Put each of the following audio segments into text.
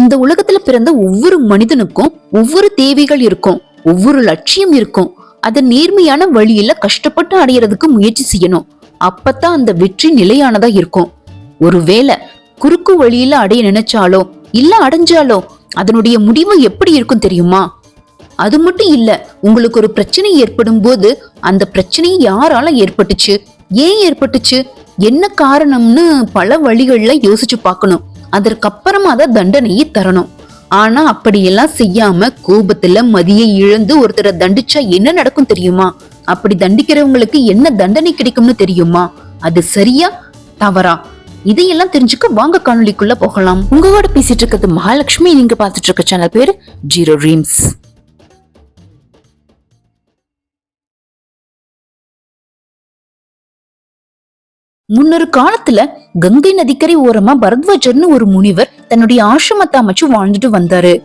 இந்த உலகத்துல பிறந்த ஒவ்வொரு மனிதனுக்கும் ஒவ்வொரு தேவைகள் இருக்கும் ஒவ்வொரு லட்சியம் இருக்கும். அதை நேர்மையான வழியில கஷ்டப்பட்டு அடையறதுக்கு முயற்சி செய்யணும். அப்பதான் அந்த வெற்றி நிலையானதா இருக்கும். ஒருவேளை குறுக்கு வழியில அடைய நினைச்சாலோ இல்ல அடைஞ்சாலோ அதனுடைய முடிவு எப்படி இருக்கும் தெரியுமா? அது மட்டும் இல்ல உங்களுக்கு ஒரு பிரச்சனை ஏற்படும் போது அந்த பிரச்சனை யாரால ஏற்பட்டுச்சு? ஏன் ஏற்பட்டுச்சு? என்ன காரணம்னு பல வழிகள்ல யோசிச்சு பார்க்கணும். அதற்கப்புறமா தான் தண்டனையை தரணும். ஆனா அப்படியெல்லாம் செய்யாம கோபத்துல மதியை இழந்து ஒருத்தரை தண்டிச்சா என்ன நடக்கும் தெரியுமா? அப்படி தண்டிக்கிறவங்களுக்கு என்ன தண்டனை கிடைக்கும்னு தெரியுமா? அது சரியா? தவறா? இதையெல்லாம் தெரிஞ்சுக்க வாங்க காணொளிக்குள்ள போகலாம். உங்களோட பேசிட்டு இருக்கிறது மகாலட்சுமி. நீங்க பாத்துட்டு இருக்க சேனல் பேரு ஜீரோ ட்ரீம்ஸ். முன்னொரு காலத்துல கங்கை நதிக்கரை ஓரமா பரத்வாஜர்னு ஒரு முனிவர் தன்னுடைய ஆசிரமத்தை அமைச்சு வாழ்ந்துட்டு வந்தாரு.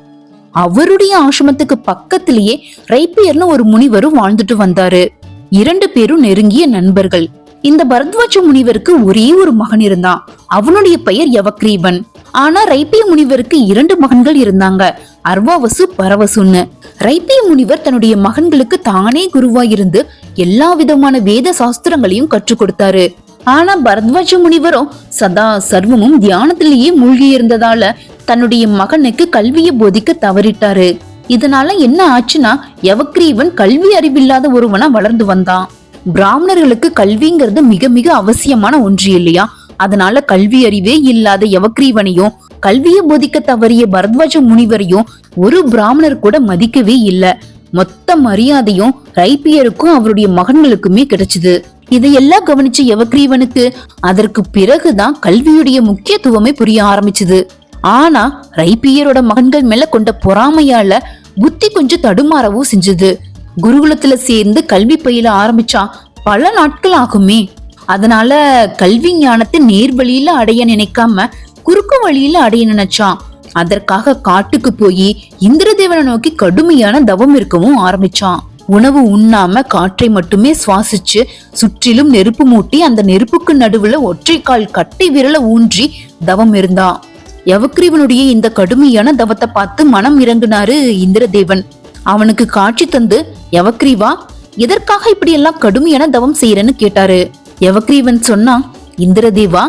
அவருடைய ஆசிரமத்துக்கு பக்கத்திலேயே ரைப்பியர்னு ஒரு முனிவரும் வாழ்ந்துட்டு வந்தாரு. இரண்டு பேரும் நெருங்கிய நண்பர்கள். இந்த பரத்வாஜ முனிவருக்கு ஒரே ஒரு மகன் இருந்தான். அவனுடைய பெயர் யவக்ரீவன். ஆனா ரைப்பிய முனிவருக்கு இரண்டு மகன்கள் இருந்தாங்க. அர்வாவசு பரவசுன்னு. ரைப்பிய முனிவர் தன்னுடைய மகன்களுக்கு தானே குருவாயிருந்து எல்லா விதமான வேத சாஸ்திரங்களையும் கற்றுக் கொடுத்தாரு. ஆனா பரத்வாஜ முனிவரும் சதா சர்வமும் தியானத்திலேயே மூழ்கி இருந்ததால தன்னுடைய மகனுக்கு கல்வியை போதிக்க தவறிட்டாரு. இதனால என்ன ஆச்சுன்னா யவக்ரீவன் கல்வி அறிவில்லாத ஒருவனா வளர்ந்து வந்தான். பிராமணர்களுக்கு கல்விங்கிறது மிக மிக அவசியமான ஒன்று இல்லையா? அதனால கல்வி அறிவே இல்லாத யவக்ரீவனையும் கல்வியை போதிக்க தவறிய பரத்வாஜ முனிவரையும் ஒரு பிராமணர் கூட மதிக்கவே இல்லை. மொத்த மரியாதையும் ரைப்பியருக்கும் அவருடைய மகன்களுக்குமே கிடைச்சது. இதையெல்லாம் கவனிச்ச யவக்ரீவனுக்கு அதற்கு பிறகுதான் கல்வியுடைய முக்கியத்துவமே புரிய ஆரம்பிச்சது. ஆனா ரைப்பியரோட மகன்கள் மேல கொண்ட பொறாமையால புத்தி கொஞ்சம் தடுமாறவும் செஞ்சது. குருகுலத்துல சேர்ந்து கல்வி பயில ஆரம்பிச்சா பல நாட்கள் ஆகுமே அதனால கல்வி ஞானத்தை நேர்வழியில அடைய நினைக்காம குறுக்கு வழியில அடைய நினைச்சான் அதற்காக காட்டுக்கு போய் இந்திரதேவனை நோக்கி கடுமையான தவம் இருக்கவும் ஆரம்பிச்சான் உணவு உண்ணாம காற்றை மட்டுமே சுவாசிச்சு சுற்றிலும் நெருப்பு மூட்டி அந்த நெருப்புக்கு நடுவுல ஒற்றை கால் கட்டை விரல ஊன்றி தவம் இருந்தான் யவக்ரீவனுடைய இந்த கடுமையான தவத்தை பார்த்து மனம் இறங்குனாரு இந்திரதேவன். அவனுக்கு காட்சி தந்து யவக்ரீவா எதற்காக இப்படி எல்லாம் கடுமையான தவம் செய்யறன்னு கேட்டாரு. யவக்ரீவன் சொன்னா இந்திரதேவா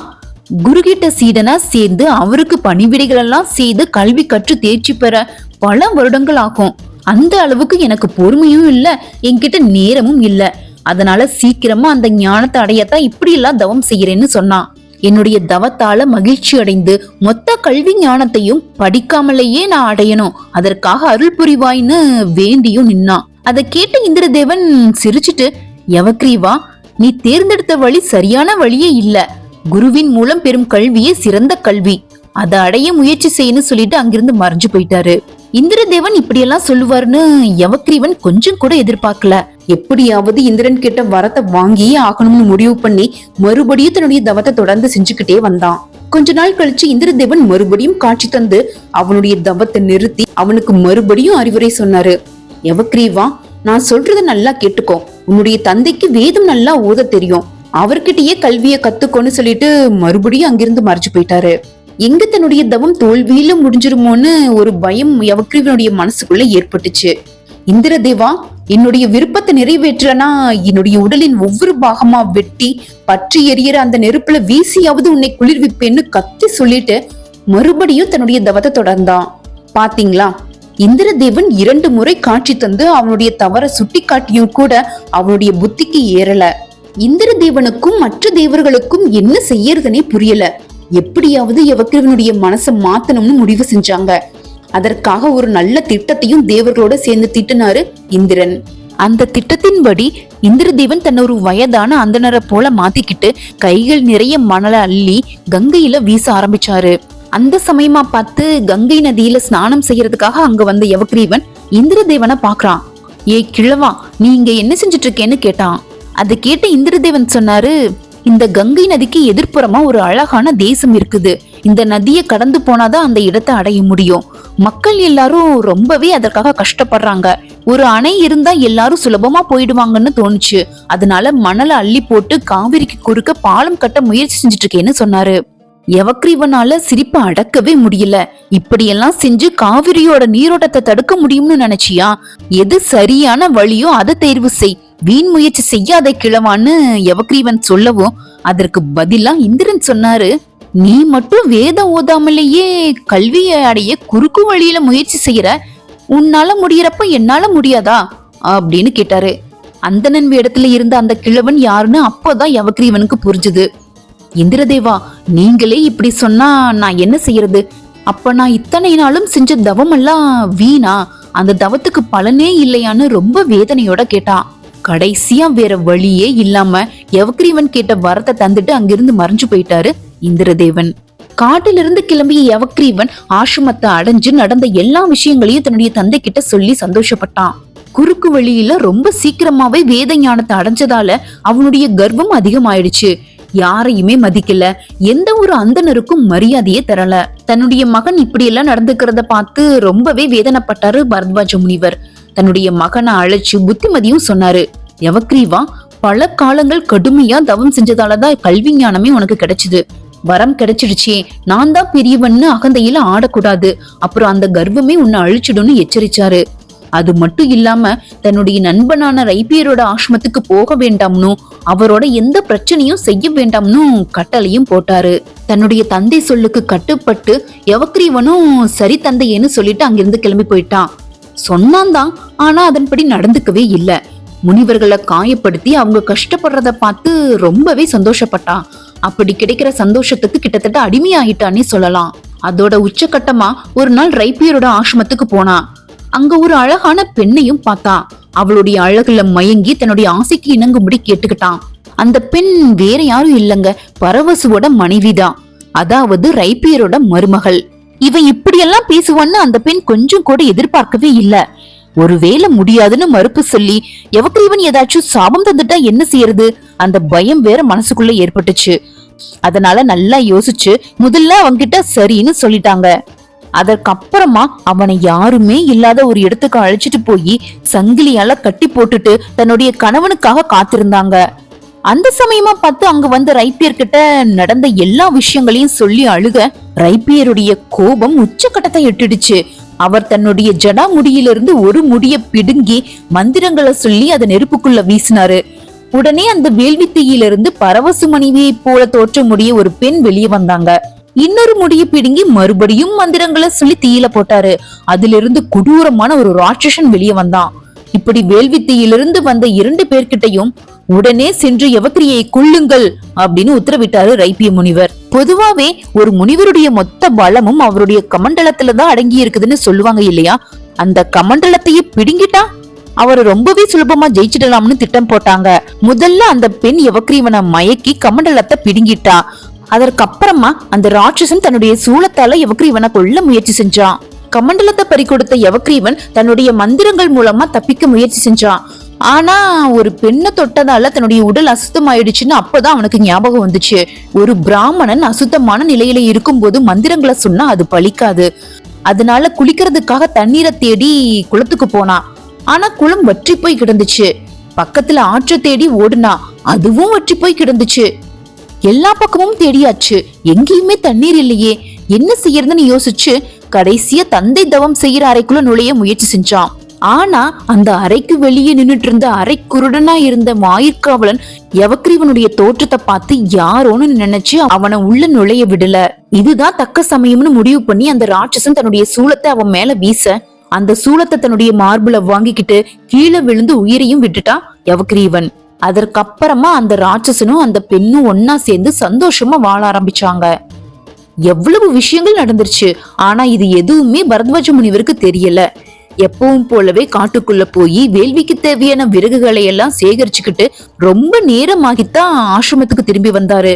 குருகிட்ட சீடனா சேர்ந்து அவருக்கு பணிவிடைகள் எல்லாம் செய்து கல்வி கற்று தேர்ச்சி பெற பல வருடங்கள் ஆகும் அந்த அளவுக்கு எனக்கு பொறுமையும் இல்ல என்கிட்ட நேரமும் இல்ல. அதனால சீக்கிரமா அந்த ஞானத்தை அடையத்தான் இப்படி எல்லாம் தவம் செய்யறேன்னு சொன்னான். என்னுடைய தவத்தால மகிழ்ச்சி அடைந்து மொத்த கல்வி ஞானத்தையும் படிக்காமலேயே நான் அடையணும். அதற்காக அருள் புரிவாய்ன்னு வேண்டியும் நின்னான் அதை கேட்ட இந்திரதேவன் சிரிச்சிட்டு எவக்ரீவா நீ தேர்ந்தெடுத்த வழி சரியான வழியே இல்ல. குருவின் மூலம் பெறும் கல்வியே சிறந்த கல்வி. அதை அடைய முயற்சி செய்யணும் சொல்லிட்டு அங்கிருந்து மறைஞ்சு போயிட்டாரு. இந்திரதேவன் இப்படியெல்லாம் சொல்லுவாருன்னு யவக்ரீவன் கொஞ்சம் கூட எதிர்பார்க்கல. எப்படியாவது இந்திரன் கிட்ட வரத்தை வாங்கியே ஆகணும்னு முடிவு பண்ணி மறுபடியும் தன்னுடைய தவத்தை தொடர்ந்து செஞ்சுக்கிட்டே வந்தான். கொஞ்ச நாள் கழிச்சு இந்திரதேவன் மறுபடியும் காட்சி தந்து அவனுடைய தவத்தை நிறுத்தி அவனுக்கு மறுபடியும் அறிவுரை சொன்னாரு. யவக்ரீவா நான் சொல்றத நல்லா கேட்டுக்கோ. உன்னுடைய தந்தைக்கு வேதம் நல்லா ஓத தெரியும். அவர்கிட்டயே கல்வியை கத்துக்கோன்னு சொல்லிட்டு மறுபடியும் அங்கிருந்து மறைச்சு போயிட்டாரு. எங்க தன்னுடைய தவம் தோல்வியில முடிஞ்சிருமோன்னு ஒரு பயம் யவக்ரீவனுடைய மனசுக்குள்ள ஏற்பட்டுச்சு. இந்திரதேவா என்னுடைய விருப்பத்தை நிறைவேற்றனா என்னுடைய உடலின் ஒவ்வொரு பாகமா வெட்டி பற்றி எரியற அந்த நெருப்புல வீசியாவது உன்னை குளிர்விப்பேன்னு கத்தி சொல்லிட்டு மறுபடியும் தன்னுடைய தவத்தை தொடர்ந்தான். பாத்தீங்களா? இந்திரதேவன் இரண்டு முறை காட்சி தந்து அவனுடைய தவற சுட்டி காட்டியும் கூட அவனுடைய புத்திக்கு ஏறல. இந்திரதேவனுக்கும் மற்ற தேவர்களுக்கும் என்ன செய்யறதுனே புரியல. எப்படியாவது யவக்கிரவனுடைய மனசை மாத்தணும்னு முடிவு செஞ்சாங்க. அதற்காக ஒரு நல்ல திட்டத்தையும் தேவர்களோட சேர்ந்து திட்டினாரு இந்திரன். அந்த திட்டத்தின்படி இந்திரதேவன் தன்னை ஒரு வயதான அந்தனரை போல மாத்திக்கிட்டு கைகள் நிறைய மணலை அள்ளி கங்கையில வீச ஆரம்பிச்சாரு. அந்த சமயமா பார்த்து கங்கை நதியில ஸ்நானம் செய்யறதுக்காக அங்க வந்த யவக்ரீவன் இந்திரதேவனை பாக்குறான் ஏ கிழவா நீ இங்க என்ன செஞ்சுட்டு இருக்கேன்னு கேட்டான். அதை கேட்ட இந்திரதேவன் சொன்னாரு இந்த கங்கை நதிக்கு எதிர்ப்புறமா ஒரு அழகான தேசம் இருக்குது. இந்த நதியை கடந்து போனாதான் அந்த இடத்தை அடைய முடியும். மக்கள் எல்லாரும் ரொம்பவே அதற்காக கஷ்டப்படுறாங்க. ஒரு அணை இருந்தா எல்லாரும் சுலபமா போயிடுவாங்கன்னு தோணுச்சு. அதனால மணலை அள்ளி போட்டு காவிரிக்கு குறுக்க பாலம் கட்ட முயற்சி செஞ்சுட்டு இருக்கேன்னு சொன்னாரு. எவக்ரீவனால சிரிப்ப அடக்கவே முடியல. இப்படியெல்லாம் செஞ்சு காவிரியோட நீரோட்டத்தை தடுக்க முடியும்னு நினைச்சியா? எது சரியான வழியோ அதை தேர்வு செய். வீண் முயற்சி செய்யாத கிழவான்னு எவக்ரீவன் சொல்லவும் அதற்கு பதிலா இந்திரன் சொன்னாரு. நீ மட்டும் வேதம் ஓதாமலேயே கல்வியை அடைய குறுக்கு வழியில முயற்சி செய்யற. உன்னால முடியறப்ப என்னால முடியாதா? அப்படின்னு கேட்டாரு. அந்தணன் வேடத்துல இருந்த அந்த கிழவன் யாருன்னு அப்போதான் எவக்ரீவனுக்கு புரிஞ்சுது. இந்திரதேவா நீங்களே இப்படி சொன்னா நான் என்ன செய்யறது? அப்ப நான் இத்தனை நாளும் செஞ்ச தவமெல்லாம் வீணா? அந்த தவத்துக்கு பலனே இல்லையான்னு ரொம்ப வேதனையோட கேட்டான் கடைசியா வேற வழியே இல்லாம எவக்ரீவன் கேட்ட வரத்தை தந்துட்டு அங்கிருந்து மறைஞ்சு போயிட்டாரு இந்திரதேவன். காட்டிலிருந்து கிளம்பிய எவக்ரீவன் ஆசிரமத்தை அடைஞ்சு நடந்த எல்லா விஷயங்களையும் தன்னுடைய தந்தை கிட்ட சொல்லி சந்தோஷப்பட்டான். குறுக்கு வழியில ரொம்ப சீக்கிரமாவே வேத ஞானத்தை அடைஞ்சதால அவனுடைய கர்வம் அதிகமாயிடுச்சு. யாரையுமே மதிக்கல. எந்த ஒரு அந்தனருக்கும் மரியாதையே தரல. தன்னுடைய மகன் இப்படி எல்லாம் நடந்துக்கிறத பார்த்து ரொம்பவே வேதனைப்பட்டாரு பரத்வாஜ முனிவர். தன்னுடைய மகனை அழைச்சு புத்திமதியும் சொன்னாரு யவக்ரீவா பல காலங்கள் கடுமையா தவம் செஞ்சதாலதான் கல்வி ஞானமே உனக்கு கிடைச்சது. வரம் கிடைச்சிடுச்சே. நான் தான் பெரியவன்னு அகந்தையில ஆடக்கூடாது. அப்புறம் அந்த கர்வமே உன்னை அழிச்சிடும்னு எச்சரிச்சாரு. அது மட்டும் இல்லாம தன்னுடைய நண்பனான ரைபியரோட ஆசிரமத்துக்கு போக வேண்டாம்னு அவரோட எந்த பிரச்சனையும் செய்ய வேண்டாம்னு கட்டளையும் போட்டாரு. தன்னுடைய தந்தை சொல்லுக்கு கட்டுப்பட்டு எவக்ரீவனும் சரி தந்தையேன்னு சொல்லிட்டு அங்கிருந்து கிளம்பி போயிட்டான். சொன்னான் தான் ஆனா அதன்படி நடந்துக்கவே இல்லை. முனிவர்களை காயப்படுத்தி அவங்க கஷ்டப்படுறத பார்த்து ரொம்பவே சந்தோஷப்பட்டான். அப்படி கிடைக்கிற சந்தோஷத்துக்கு கிட்டத்தட்ட அடிமையாகிட்டான்னே சொல்லலாம். அதோட உச்சக்கட்டமா ஒரு நாள் ரைப்பியரோட ஆசிரமத்துக்கு போனான். அங்க ஒரு அழகான பெண்ணையும் பார்த்தான் அவளுடைய அழகுல மயங்கி தன்னுடைய ஆசைக்கு இணங்கும்படி கேட்டுக்கிட்டான். அந்த பெண் வேற யாரும் இல்லங்க. பரவசுவோட மனைவிதான். அதாவது ரைப்பியரோட மருமகள். இவன் இப்படியெல்லாம் பேசுவான்னு அந்த பெண் கொஞ்சம் கூட எதிர்பார்க்கவே இல்ல. ஒருவேளை முடியாதுன்னு மறுப்பு சொல்லி எவக்ரீவன் ஏதாச்சும் சாபம் தந்துட்டா என்ன செய்யறது? அந்த பயம் வேற மனசுக்குள்ள ஏற்பட்டுச்சு. அதனால நல்லா யோசிச்சு முதல்ல அவங்கிட்ட சரின்னு சொல்லிட்டாங்க. அதற்கப்புறமா அவனை யாருமே இல்லாத ஒரு இடத்துக்கு அழைச்சிட்டு போய் சங்கிலியால கட்டி போட்டுட்டு தன்னுடைய கணவனுக்காக காத்திருந்தாங்க. அந்த சமயமா பார்த்து அங்க வந்த ரைப்பியர் கிட்ட நடந்த எல்லா விஷயங்களையும் சொல்லி அழுக ரைப்பியருடைய கோபம் உச்சக்கட்டத்தை எட்டுடுச்சு. அவர் தன்னுடைய ஜடா முடியிலிருந்து ஒரு முடிய பிடுங்கி மந்திரங்களை சொல்லி அதை நெருப்புக்குள்ள வீசினாரு. உடனே அந்த வேள்வித்தீயிலிருந்து பரவசு மனைவியை போல தோற்றமுடைய ஒரு பெண் வெளியே வந்தாங்க. இன்னொரு முடியை பிடுங்கி மறுபடியும் மந்திரங்களை சொல்லி தீயில போட்டாரு. அதிலிருந்து கொடூரமான ஒரு ராட்சசன் வெளியே வந்தான். இப்படி வேள்வித்தீயிலிருந்து வந்த இரண்டு பேர்கிட்டையும் உடனே சென்று எவக்கிரியை கொள்ளுங்கள் அப்படின்னு உத்தரவிட்டாரு ரைப்பிய முனிவர். பொதுவாவே ஒரு முனிவருடைய மொத்த பலமும் அவருடைய கமண்டலத்துல தான் அடங்கி இருக்குதுன்னு சொல்லுவாங்க இல்லையா? அந்த கமண்டலத்தையே பிடுங்கிட்டா அவர் ரொம்பவே சுலபமா ஜெயிச்சிடலாம்னு திட்டம் போட்டாங்க. முதல்ல அந்த பெண் எவக்ரீவனை மயக்கி கமண்டலத்தை பிடுங்கிட்டா. அதற்கப்புறமா அந்த ராட்சசன் தன்னுடைய சூளத்தால யவக்ரீவனை கொல்ல முயற்சி செஞ்சான் கமண்டலத்தை பறிக்கொடுத்த யவக்ரீவன் தன்னுடைய மந்திரங்கள் மூலமா தப்பிக்க முயற்சி செஞ்சான் ஆனா ஒரு பெண்ணை தொட்டதால தன்னுடைய உடல் அசுத்தமாயிடுச்சுன்னு அப்பதான் அவனுக்கு ஞாபகம் வந்துச்சு. ஒரு பிராமணன் அசுத்தமான நிலையில இருக்கும்போது மந்திரங்களை சொன்னா அது பலிக்காது அதனால குளிக்கிறதுக்காக தண்ணீரை தேடி குளத்துக்கு போனான் ஆனா குளம் வற்றி போய் கிடந்துச்சு. பக்கத்துல ஆற்ற தேடி ஓடுனா அதுவும் வற்றி போய் கிடந்துச்சு. எல்லா பக்கமும் தேடியாச்சு. எங்கேயுமே தண்ணீர் இல்லையே. என்ன செய்யறதுன்னு யோசிச்சு கடைசியா தந்தை தவம் செய்யற அறைக்குள்ள நுழைய முயற்சி செஞ்சான். ஆனா அந்த அறைக்கு வெளியே நின்னுட்டு இருந்த அரை குருடனா இருந்த வாயிற்காவலன் யவக்ரீவனுடைய தோற்றத்தை பார்த்து யாரோன்னு நினைச்சு அவனை உள்ள நுழைய விடல. இதுதான் தக்க சமயம்னு முடிவு பண்ணி அந்த ராட்சசன் தன்னுடைய சூளத்தை அவன் மேல வீச அந்த சூளத்தை தன்னுடைய மார்புல வாங்கிக்கிட்டு கீழே விழுந்து உயிரையும் விட்டுட்டான் எவக்ரீவன் அதற்கப்புறமா அந்த ராட்சசனும் அந்த பெண்ணும் ஒன்னா சேர்ந்து சந்தோஷமா வாழ ஆரம்பிச்சாங்க. எவ்வளவு விஷயங்கள் நடந்துருச்சு. ஆனா இது எதுவுமே பரத்வாஜ முனிவருக்கு தெரியல. எப்பவும் போலவே காட்டுக்குள்ள போய் வேள்விக்கு தேவையான விறகுகளை எல்லாம் சேகரிச்சுக்கிட்டு ரொம்ப நேரமாகித்தான் ஆசிரமத்துக்கு திரும்பி வந்தாரு.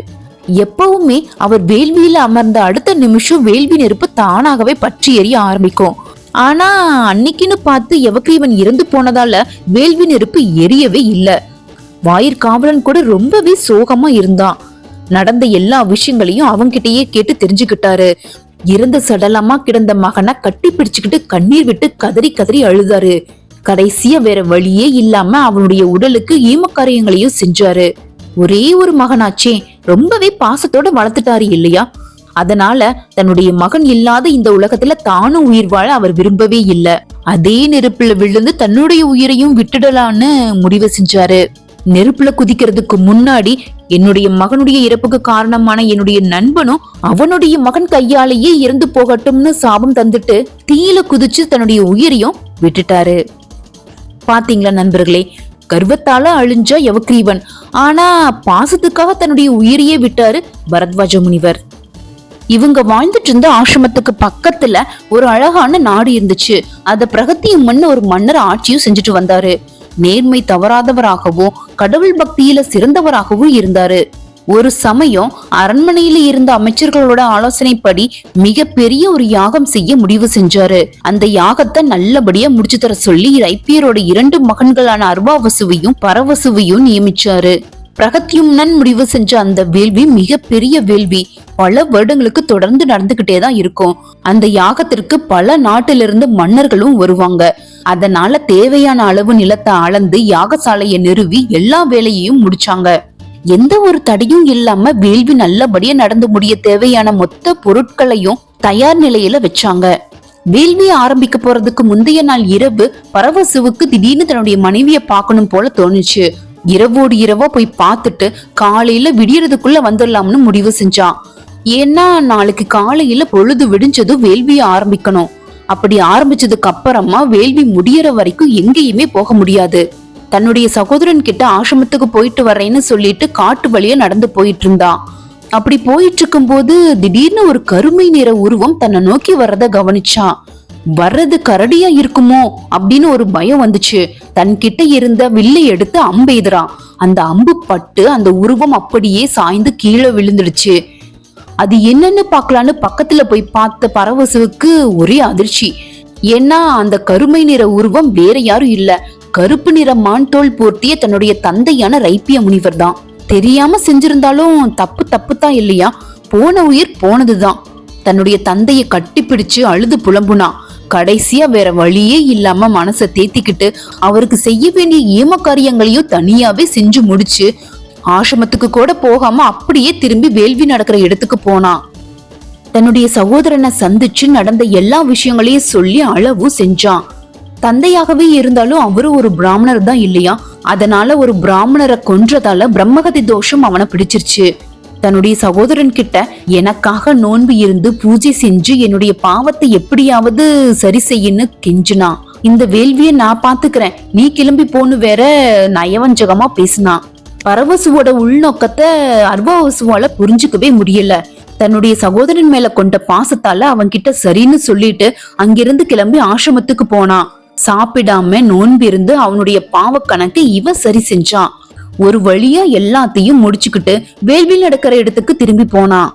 எப்பவுமே அவர் வேள்வியில அமர்ந்த அடுத்த நிமிஷம் வேள்வி நெருப்பு தானாகவே பற்றி எரிய ஆரம்பிக்கும். ஆனா அன்னைக்குன்னு பார்த்து எவக்கு இவன் இறந்து போனதால வேள்வி நெருப்பு எரியவே இல்லை. வாயிற்காவலன் கூட ரொம்பவே சோகமா இருந்தான். நடந்த எல்லா விஷயங்களையும் அவங்கிட்டயே கேட்டு தெரிஞ்சுக்கிட்டாரு. இறந்த சடலமா கிடந்த மகனை கட்டி பிடிச்சுக்கிட்டு கண்ணீர் விட்டு கதறி கதறி அழுதாரு. கடைசியா வேற வழியே இல்லாம அவனுடைய உடலுக்கு ஈமக்காரியங்களையும் செஞ்சாரு. ஒரே ஒரு மகனாச்சே ரொம்பவே பாசத்தோட வளர்த்துட்டாரு இல்லையா? அதனால தன்னுடைய மகன் இல்லாத இந்த உலகத்துல தானும் உயிர் வாழ அவர் விரும்பவே இல்ல. அதே நெருப்புல விழுந்து தன்னுடைய உயிரையும் விட்டுடலான்னு முடிவு செஞ்சாரு. நெருப்புல குதிக்கிறதுக்கு முன்னாடி என்னுடைய மகனுடைய இறப்புக்கு காரணமான என்னுடைய நண்பனும் அவனுடைய மகன் கையாலேயே இறந்து போகட்டும்னு சாபம் தந்துட்டு தீயில குதிச்சு தன்னுடைய உயிரையும் விட்டுட்டாரு. பாத்தீங்களா நண்பர்களே? கர்வத்தால அழிஞ்ச யவக்ரீவன். ஆனா பாசத்துக்காக தன்னுடைய உயிரையே விட்டாரு பரத்வாஜ முனிவர். இவங்க வாழ்ந்துட்டு இருந்த ஆசிரமத்துக்கு பக்கத்துல ஒரு அழகான நாடு இருந்துச்சு. அத பிரகத்தியம்மன் ஒரு மன்னர் ஆட்சியும் செஞ்சுட்டு வந்தாரு. நேர்மை தவறாதவராகவும் கடவுள் பக்தியில சிறந்தவராகவும் இருந்தாரு. ஒரு சமயம் அரண்மனையில இருந்த அமைச்சர்களோட ஆலோசனைப்படி மிக பெரிய ஒரு யாகம் செய்ய முடிவு செஞ்சாரு. அந்த யாகத்தை நல்லபடியா முடிச்சு தர சொல்லி ரைப்பியரோட இரண்டு மகன்களான அர்வாவசுவையும் பரவசுவையும் நியமிச்சாரு. பிரகத்யும்னன் முடிவு செஞ்ச அந்த வேள்வி மிக பெரிய வேள்வி. பல வருடங்களுக்கு தொடர்ந்து நடந்துகிட்டே தான் இருக்கும். அந்த யாகத்திற்கு பல நாட்டிலிருந்து மன்னர்களும் வருவாங்க. அதனால தேவையான அளவு நிலத்தை அளந்து யாகசாலையை நிறுவி எல்லா வேலையையும் முடிச்சாங்க. எந்த ஒரு தடையும் இல்லாம வேள்வி நல்லபடியா நடந்து முடிய தேவையான மொத்த பொருட்களையும் தயார் நிலையில வச்சாங்க. வேள்வி ஆரம்பிக்க போறதுக்கு முந்தைய நாள் இரவு பரவசுவுக்கு திடீர்னு தன்னுடைய மனைவியை பார்க்கணும் போல தோணுச்சு. இரவோடு இரவா போய் பார்த்துட்டு காலையில விடியறதுக்குள்ள வந்துடலாம்னு முடிவு செஞ்சான் ஏன்னா நாளைக்கு காலையில பொழுது விடிஞ்சதும் வேள்வியை ஆரம்பிக்கணும். அப்படி ஆரம்பிச்சதுக்கு அப்புறமா வேள்வி முடியற வரைக்கும் எங்கேயுமே போக முடியாது. தன்னுடைய சகோதரன் கிட்ட ஆசிரமத்துக்கு போயிட்டு வரேன்னு சொல்லிட்டு காட்டு வழியா நடந்து போயிட்டு இருந்தான் அப்படி போயிட்டு இருக்கும்போது திடீர்னு ஒரு கருமை நிற உருவம் தன்னை நோக்கி வர்றத கவனிச்சான் வர்றது கரடியா இருக்குமோ அப்படின்னு ஒரு பயம் வந்துச்சு. தன்கிட்ட இருந்த வில்லை எடுத்து அம்பு எதிரான் அந்த அம்பு பட்டு அந்த உருவம் அப்படியே சாய்ந்து கீழே விழுந்துடுச்சு. அது என்னன்னு பார்க்கலான்னு பக்கத்துல போய் பார்த்த பரவசுவுக்கு ஒரே அதிர்ச்சி. ஏன்னா அந்த கருமை நிற உருவம் வேற யாரும் இல்ல. கருப்பு நிற மான் தோல் போர்த்திய தன்னுடைய தந்தையான ரைப்பிய முனிவர் தான் தெரியாம செஞ்சிருந்தாலும் தப்பு தப்பு தான் இல்லையா? போன உயிர் போனதுதான். தன்னுடைய தந்தையை கட்டிப்பிடிச்சு அழுது புலம்புனா. கடைசியா வேற வழியே இல்லாம மனசை தேத்திக்கிட்டு அவருக்கு செய்ய வேண்டிய ஏம காரியங்களையும் தனியாவே செஞ்சு முடிச்சு ஆசிரமத்துக்கு கூட போகாம அப்படியே திரும்பி வேள்வி நடக்கிற இடத்துக்கு போனான் தன்னுடைய சகோதரனை சந்திச்சு நடந்த எல்லா விஷயங்களையும் சொல்லி அளவு செஞ்சான். தந்தையாகவே இருந்தாலும் அவரு ஒரு பிராமணர் தான் இல்லையா? அதனால ஒரு பிராமணரை கொன்றதால பிரம்மகதி தோஷம் அவனை பிடிச்சிருச்சு. தன்னுடைய சகோதரன் கிட்ட எனக்காக நோன்பு இருந்து பூஜை செஞ்சு என்னுடைய பாவத்தை எப்படியாவது சரி செய்யன்னு கெஞ்சினா இந்த வேள்வியை நான் பாத்துக்கிறேன் நீ கிளம்பி போன்னு வேற நயவஞ்சகமா பேசினான் பரவசுவோட உள்நோக்கத்தை அர்வாவசுவால புரிஞ்சுக்கவே முடியல. தன்னுடைய சகோதரன் மேல கொண்ட பாசத்தால அவன்கிட்ட சரின்னு சொல்லிட்டு அங்கிருந்து கிளம்பி ஆசிரமத்துக்கு போனான் சாப்பிடாம நோன்பு இருந்து அவனுடைய கணக்கு இவன் சரி செஞ்சான் ஒரு வழியா எல்லாத்தையும் முடிச்சுக்கிட்டு வேள்வி நடக்கிற இடத்துக்கு திரும்பி போனான்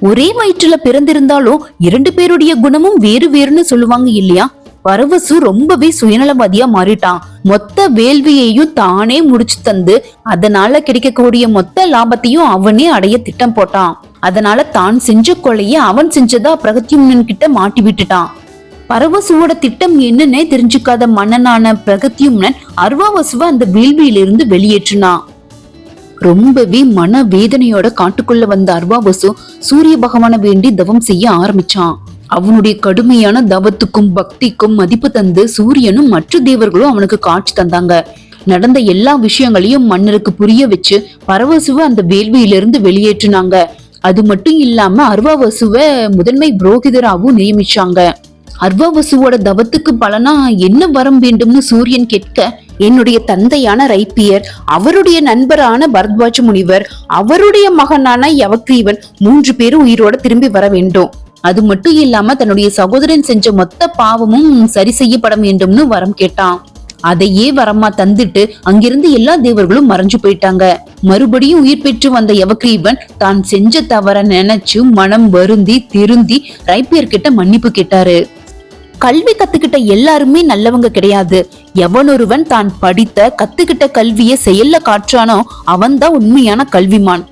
ஒரே வயிற்றுல பிறந்திருந்தாலும் இரண்டு பேருடைய குணமும் வேறு வேறுன்னு சொல்லுவாங்க இல்லையா? பரவசு ரொம்பவே சுயநலவாதியா மாறிட்டான். மொத்த வேள்வியையும் தானே முடிச்சு தந்து அதனால கிடைக்கக்கூடிய மொத்த லாபத்தையும் அவனே அடைய திட்டம் போட்டான். அதனால தான் செஞ்ச கொலையை அவன் செஞ்சதா பிரகத்யும்னன் கிட்ட மாட்டி விட்டுட்டான். பரவசுவோட திட்டம் என்னன்னே தெரிஞ்சுக்காத மன்னனான பிரகத்யும்னன் அர்வாவசுவ அந்த வேள்வியிலிருந்து வெளியேற்றினான். ரொம்பவே மன வேதனையோட காட்டுக்குள்ள வந்த அர்வாவசு சூரிய பகவான வேண்டி தவம் செய்ய ஆரம்பிச்சான். அவனுடைய கடுமையான தவத்துக்கும் பக்திக்கும் மதிப்பு தந்து சூரியனும் மற்ற தேவர்களும் அவனுக்கு காட்சி தந்தாங்க. நடந்த எல்லா விஷயங்களையும் மன்னருக்கு புரிய வச்சு பரவசுவ அந்த வேள்வியிலிருந்து வெளியேற்றினாங்க. அது மட்டும் இல்லாம அர்வாவசுவ முதன்மை புரோகிதராகவும் நியமிச்சாங்க. அர்வாவசுவோட தவத்துக்கு பலனா என்ன வரம் வேண்டும்னு சூரியன் கேட்க என்னுடைய தந்தையான ரைப்பியர் அவருடைய நண்பரான பரத்வாஜ முனிவர் அவருடைய மகனான யவக்ரீவன் மூன்று பேரும் உயிரோட திரும்பி வர வேண்டும். அது மட்டும் இல்லாம தன்னுடைய சகோதரன் செஞ்ச மொத்த பாவமும் சரி செய்யப்பட வேண்டும்னு வரம் கேட்டான். அதையே வரமா தந்துட்டு அங்கிருந்து எல்லா தேவர்களும் மறைஞ்சு போயிட்டாங்க. மறுபடியும் உயிர் பெற்று வந்த யவக்ரீவன் தான் செஞ்ச தவற நினைச்சு மனம் வருந்தி திருந்தி ரைப்பியர் கிட்ட மன்னிப்பு கேட்டாரு. கல்வி கத்துக்கிட்ட எல்லாருமே நல்லவங்க கிடையாது. எவனொருவன் தான் படித்த கத்துக்கிட்ட கல்வியை செயல்ல காற்றானோ அவன்தான் உண்மையான கல்விமான்.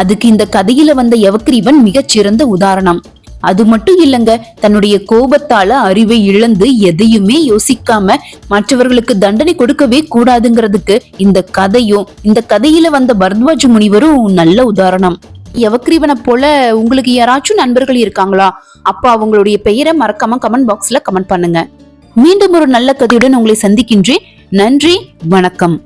அதுக்கு இந்த கதையில வந்த யவக்கிரீவன் மிகச்சிறந்த உதாரணம். அது மட்டும் இல்லைங்க தன்னுடைய கோபத்தால அறிவை இழந்து எதையுமே யோசிக்காம மற்றவர்களுக்கு தண்டனை கொடுக்கவே கூடாதுங்கிறதுக்கு இந்த கதையும் இந்த கதையில வந்த பரத்வாஜ் முனிவரும் நல்ல உதாரணம். யவக்ரீவனை போல உங்களுக்கு யாராச்சும் நண்பர்கள் இருக்காங்களா? அப்போ அவங்களுடைய பெயரை மறக்காம கமெண்ட் பாக்ஸ்ல கமெண்ட் பண்ணுங்க. மீண்டும் ஒரு நல்ல கதையுடன் உங்களை சந்திக்கின்றேன். நன்றி வணக்கம்.